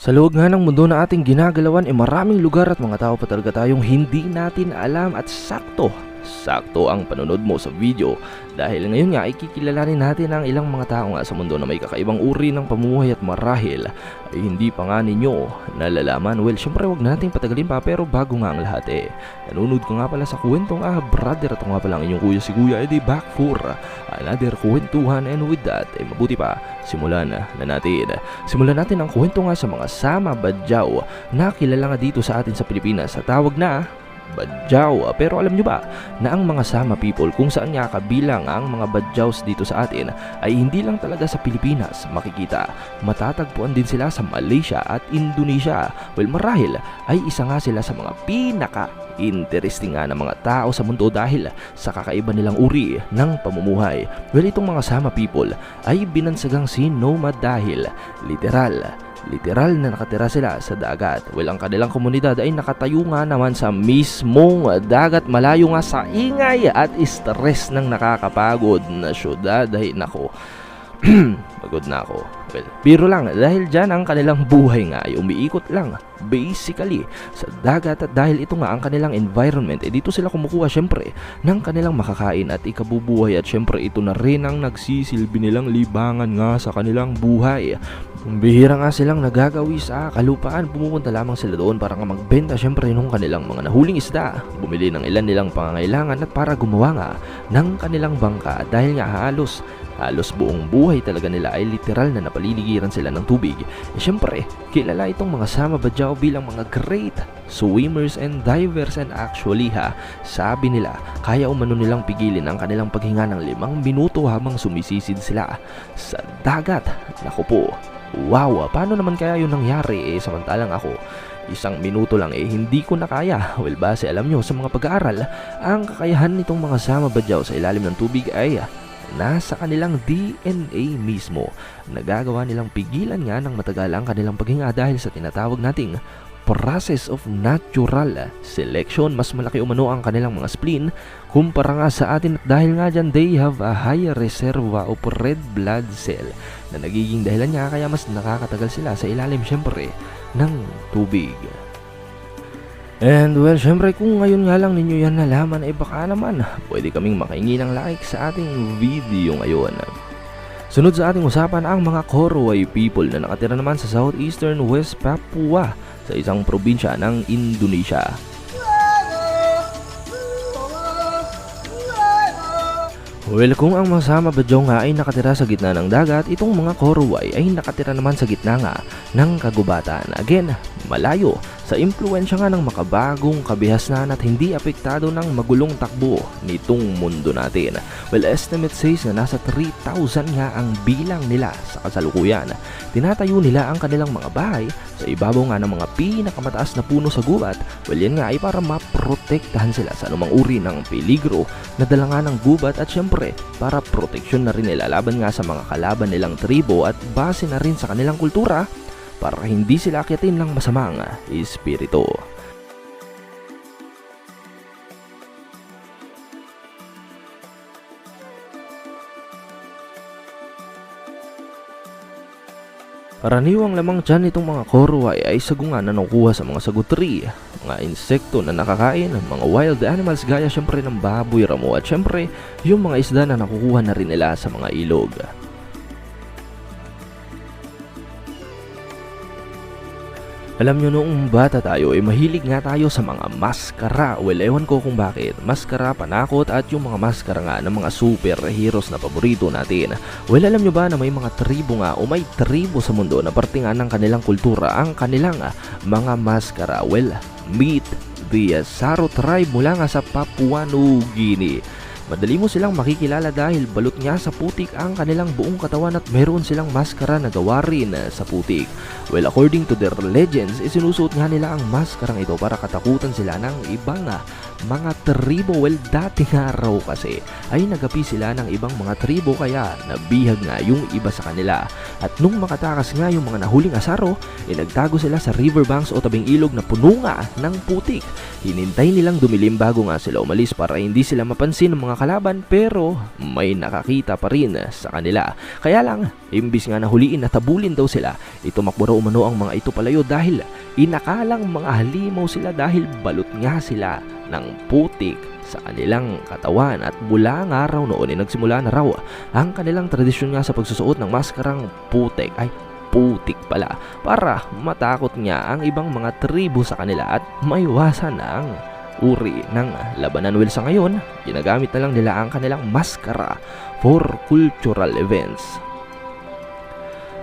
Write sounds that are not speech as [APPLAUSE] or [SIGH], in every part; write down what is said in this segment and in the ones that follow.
Sa loob nga ng mundo na ating ginagalawan, eh maraming lugar at mga tao pa talaga tayong hindi natin alam at sakto. Sakto ang panunod mo sa video dahil ngayon nga ay kikilalanin natin ang ilang mga tao nga sa mundo na may kakaibang uri ng pamumuhay at marahil ay hindi pa nga ninyo nalalaman. Well, syempre wag na nating patagalin pa pero bago nga ang lahat eh. Nanonood ko nga pala sa kwentong ah brother at nga pala ang inyong kuya si kuya edi back for another kwentuhan and with that eh mabuti pa simulan na, na natin. Simulan natin ang kwento nga sa mga Sama Badyaw na kilala nga dito sa atin sa Pilipinas sa tawag na Badyaw. Pero alam nyo ba na ang mga Sama people kung saan nga kabilang ang mga Badyaws dito sa atin ay hindi lang talaga sa Pilipinas makikita. Matatagpuan din sila sa Malaysia at Indonesia. Well marahil ay isa nga sila sa mga pinaka interesting nga ng mga tao sa mundo dahil sa kakaiba nilang uri ng pamumuhay. Well itong mga Sama people ay binansagang si nomad dahil literal Literal na nakatira sila sa dagat. Well, ang kanilang komunidad ay nakatayo nga naman sa mismong dagat malayo nga sa ingay at stress ng nakakapagod na syudad. Ay nako, [CLEARS THROAT] pagod na ako. Well, biro lang dahil dyan ang kanilang buhay nga ay umiikot lang basically sa dagat. At dahil ito nga ang kanilang environment eh dito sila kumukuha syempre ng kanilang makakain at ikabubuhay. At syempre ito na rin ang nagsisilbi nilang libangan nga sa kanilang buhay. Bihira nga silang nagagawi sa kalupaan, pumupunta lamang sila doon para nga magbenta syempre nung kanilang mga nahuling isda, bumili ng ilan nilang pangangailangan at para gumawa nga ng kanilang bangka. Dahil nga halos halos buong buhay talaga nila ay literal na napaliligiran sila ng tubig. E syempre, kilala itong mga Sama Badjao bilang mga great swimmers and divers and actually ha, sabi nila, kaya umano nilang pigilin ang kanilang paghinga ng limang minuto habang sumisisid sila sa dagat. Naku po, Wow, paano naman kaya yun nangyari eh samantalang ako isang minuto lang eh hindi ko na kaya. Well base alam nyo sa mga pag-aaral, ang kakayahan nitong mga sama badyaw sa ilalim ng tubig ay nasa kanilang DNA mismo. Nagagawa nilang pigilan nga ng matagal ang kanilang paghinga dahil sa tinatawag nating process of natural selection. Mas malaki umano ang kanilang mga spleen kumpara nga sa atin at dahil nga dyan they have a higher reserva of red blood cell na nagiging dahilan nga kaya mas nakakatagal sila sa ilalim syempre ng tubig. And well, syempre kung ngayon nga lang ninyo yan nalaman ay baka naman pwede kaming makahingi ng like sa ating video ngayon. Sunod sa ating usapan ang mga Korowai people na nakatira naman sa southeastern West Papua sa isang probinsya ng Indonesia. Well, kung ang masama Badyaw nga ay nakatira sa gitna ng dagat, itong mga Korowai ay nakatira naman sa gitna nga ng kagubatan. Again, malayo sa impluensya nga ng makabagong kabihasnan at hindi apektado ng magulong takbo nitong mundo natin. Well, estimate says na nasa 3,000 nga ang bilang nila sa kasalukuyan. Tinatayo nila ang kanilang mga bahay sa ibabaw nga ng mga pinakamataas na puno sa gubat. Well, yan nga ay para maprotektahan sila sa anumang uri ng peligro na dala nga ng gubat at syempre para proteksyon na rin nila laban nga sa mga kalaban nilang tribo at base na rin sa kanilang kultura para hindi sila akyatin ng masamang espiritu. Karaniwang lamang dyan itong mga korowai ay sagungan na nakukuha sa mga sagutri, mga insekto na nakakain, mga wild animals gaya syempre ng baboy, ramo at syempre yung mga isda na nakukuha na rin nila sa mga ilog. Alam nyo noong bata tayo ay mahilig nga tayo sa mga maskara. Well, ewan ko kung bakit. Maskara, panakot at yung mga maskara nga ng mga superheroes na paborito natin. Well, alam nyo ba na may mga tribo nga o may tribo sa mundo na parte nga ng kanilang kultura ang kanilang ah, mga maskara? Well, meet the Saro tribe mula nga sa Papua New Guinea. Madali mo silang makikilala dahil balot nga sa putik ang kanilang buong katawan at meron silang maskara na gawa rin sa putik. Well, according to their legends, isinusuot nga nila ang maskarang ito para katakutan sila ng ibang mga tribo. Well, dati nga raw kasi ay nagapi sila ng ibang mga tribo kaya nabihag nga yung iba sa kanila. At nung makatakas nga yung mga nahuling asaro, eh nagtago sila sa riverbanks o tabing ilog na puno nga ng putik. Hinintay nilang dumilim bago nga sila umalis para hindi sila mapansin ng mga makalaban pero may nakakita pa rin sa kanila. Kaya lang, imbis nga nahuliin at habulin daw sila, itumakbo raw umano ang mga ito palayo dahil inakalang mga halimaw sila dahil balot nga sila ng putik sa kanilang katawan at mula nga raw noon ay nagsimula na raw ang kanilang tradisyon nga sa pagsusuot ng maskarang putik ay putik pala para matakot nga ang ibang mga tribo sa kanila at maiwasan ang uri ng labanan. Well, sa ngayon, ginagamit na lang nila ang kanilang maskara for cultural events.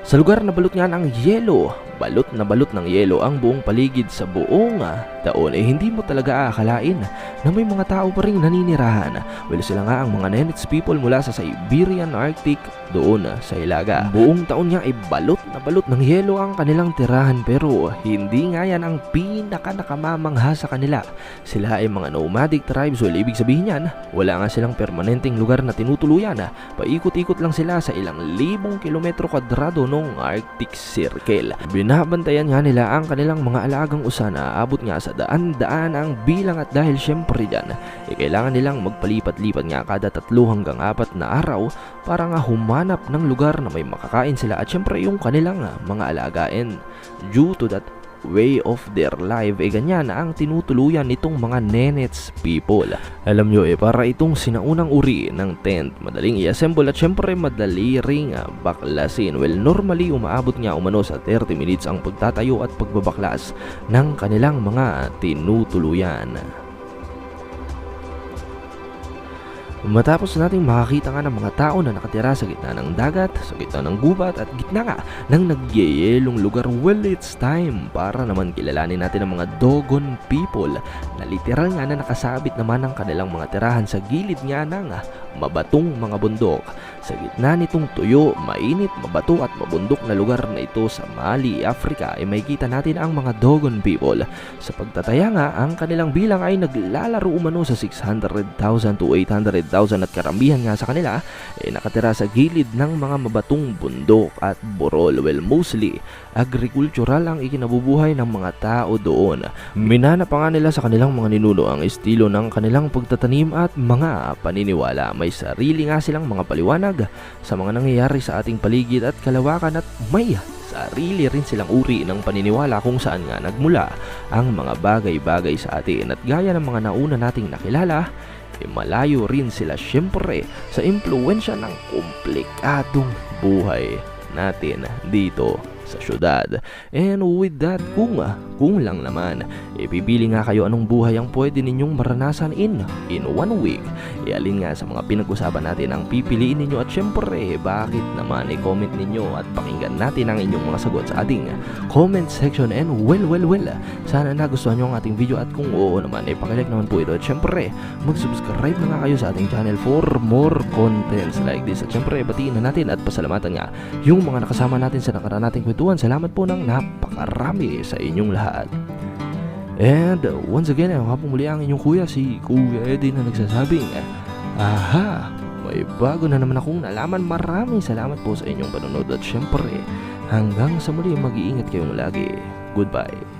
Sa lugar na balot nga ng yelo, balot na balot ng yelo ang buong paligid sa buong taon eh hindi mo talaga aakalain na may mga tao pa rin naninirahan. Well sila nga ang mga Nenets people mula sa Siberian Arctic doon sa Ilaga. Buong taon nga ay balot na balot ng yelo ang kanilang tirahan pero hindi nga yan ang pinaka nakamamangha sa kanila. Sila ay mga nomadic tribes well ibig sabihin yan wala nga silang permanenteng lugar na tinutuluyan. Paikot-ikot lang sila sa ilang libong kilometro kwadrado ng Arctic Circle. Binabantayan nga nila ang kanilang mga alagang usana abot nga sa daan-daan ang bilang at dahil syempre dyan, eh, kailangan nilang magpalipat-lipat nga kada tatlo hanggang apat na araw para nga humanap ng lugar na may makakain sila at syempre yung kanilang mga alagain. Due to that way of their life, eh ganyan ang tinutuluyan nitong mga Nenets people. Alam nyo eh, para itong sinaunang uri ng tent, madaling i-assemble at syempre madali ring ah, baklasin. Well, normally umaabot nga umano sa 30 minutes ang pagtatayo at pagbabaklas ng kanilang mga tinutuluyan. Matapos nating makakita nga ng mga tao na nakatira sa gitna ng dagat, sa gitna ng gubat at gitna nga ng nagyeyelong lugar, well it's time para naman kilalanin natin ang mga Dogon people na literal nga na nakasabit naman ang kanilang mga tirahan sa gilid nga ng mabatong mga bundok. Sa gitna nitong tuyo, mainit, mabato at mabundok na lugar na ito sa Mali, Africa ay makikita natin ang mga Dogon people. Sa pagtataya nga, ang kanilang bilang ay naglalaro umano sa 600,000 to 800,000 at karamihan nga sa kanila ay nakatira sa gilid ng mga mabatong bundok at burol. Well, mostly, agricultural ang ikinabubuhay ng mga tao doon. Minana pa nga nila sa kanilang mga ninuno ang estilo ng kanilang pagtatanim at mga paniniwala. May sarili nga silang mga paliwanag sa mga nangyayari sa ating paligid at kalawakan at may sarili rin silang uri ng paniniwala kung saan nga nagmula ang mga bagay-bagay sa atin. At gaya ng mga nauna nating nakilala eh malayo rin sila syempre sa impluensya ng komplikadong buhay natin dito sa syudad. And with that, kung, kung lang naman, ipipili nga kayo anong buhay ang pwede ninyong maranasan in, in one week. Ialin nga sa mga pinag-usapan natin ang pipiliin ninyo at syempre, bakit naman i-comment ninyo at pakinggan natin ang inyong mga sagot sa ating comment section and well, well, well, sana nagustuhan nyo ang ating video at kung oo naman, ipakilike naman po ito at syempre, mag-subscribe na nga kayo sa ating channel for more contents like this at syempre, batiin na natin at pasalamatan nga yung mga nakasama natin sa nakaraan nating kwentuhan. Salamat po ng napakarami sa inyong lahat. And once again, ako nga po muli ang inyong kuya, si Kuya Eddie na nagsasabing, Aha, may bago na naman akong nalaman. Maraming salamat po sa inyong panonood at syempre, hanggang sa muli mag-iingat kayong lagi. Goodbye.